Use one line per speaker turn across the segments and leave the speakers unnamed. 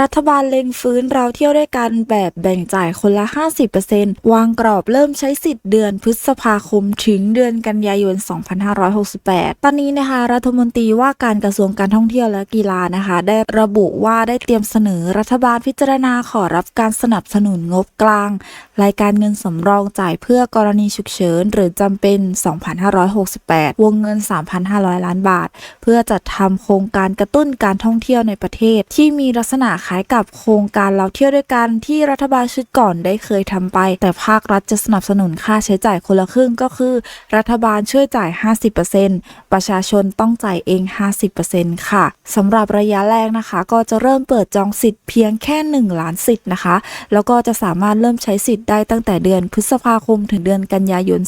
รัฐบาลเล็งฟื้นเราเที่ยวด้วยกันแบบแบ่งจ่ายคนละ 50%วางกรอบเริ่มใช้สิทธิ์เดือนพฤษภาคมถึงเดือนกันยายน 2568 ตอนนี้นะคะรัฐมนตรีว่าการกระทรวงการท่องเที่ยวและกีฬานะคะ ได้ระบุว่าได้เตรียมเสนอรัฐบาลพิจารณาขอรับการสนับสนุนงบกลาง รายการเงินสำรองจ่ายเพื่อกรณีฉุกเฉินหรือจำเป็น 2568 วงเงิน 3,500 ล้านบาท เพื่อจัดทำโครงการกระตุ้นการท่องเที่ยวในประเทศที่มีลักษณะคล้ายกับโครงการเราเที่ยวด้วยกันที่รัฐบาลชุดก่อนได้เคยทำไป แต่ภาครัฐจะสนับสนุนค่าใช้จ่ายคนละครึ่งก็คือ รัฐบาลช่วยจ่าย 50%ประชาชนต้องจ่ายเอง 50%ค่ะสำหรับระยะแรกนะคะ ก็จะเริ่มเปิดจองสิทธิ์เพียงแค่ 1 ล้านสิทธิ์นะคะ แล้วก็จะสามารถเริ่มใช้สิทธิ์ได้ตั้งแต่เดือนพฤษภาคมถึงเดือนกันยายน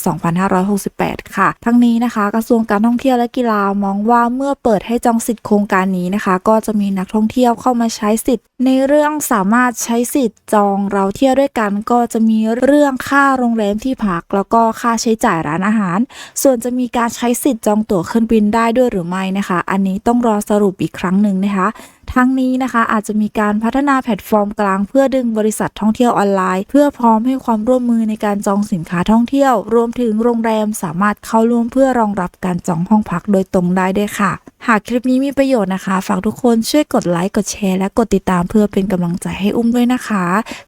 2568 ค่ะ ทั้งนี้นะคะกระทรวงการท่องเที่ยวและกีฬามองว่าเมื่อเปิดให้จองสิทธิ์โครงการนี้นะคะ ก็จะมีนักท่องเที่ยวเข้ามาใช้สิทธิ์ในเรื่องสามารถใช้สิทธิ์จองเราเที่ยวด้วยกันก็จะมีเรื่องค่าโรงแรมที่พัก แล้วก็ค่าใช้จ่ายร้านอาหาร ส่วนจะมีการใช้สิทธิ์จองตั๋วเครื่องบินได้ด้วยหรือไม่นะคะ อันนี้ต้องรอสรุปอีกครั้งหนึ่งนะคะ ทั้งนี้นะคะอาจจะมีการพัฒนาแพลตฟอร์มกลางเพื่อดึงบริษัทท่องเที่ยวออนไลน์ เพื่อพร้อมให้ความร่วมมือในการจองสินค้าท่องเที่ยว รวมถึงโรงแรมสามารถเข้าร่วมเพื่อรองรับการจองห้องพักโดยตรงได้ด้วยค่ะ หากคลิปนี้มีประโยชน์นะคะ ฝากทุกคนช่วยกดไลค์กดแชร์และกดติดตามเพื่อเป็นกำลังใจให้อุ้มด้วยนะคะ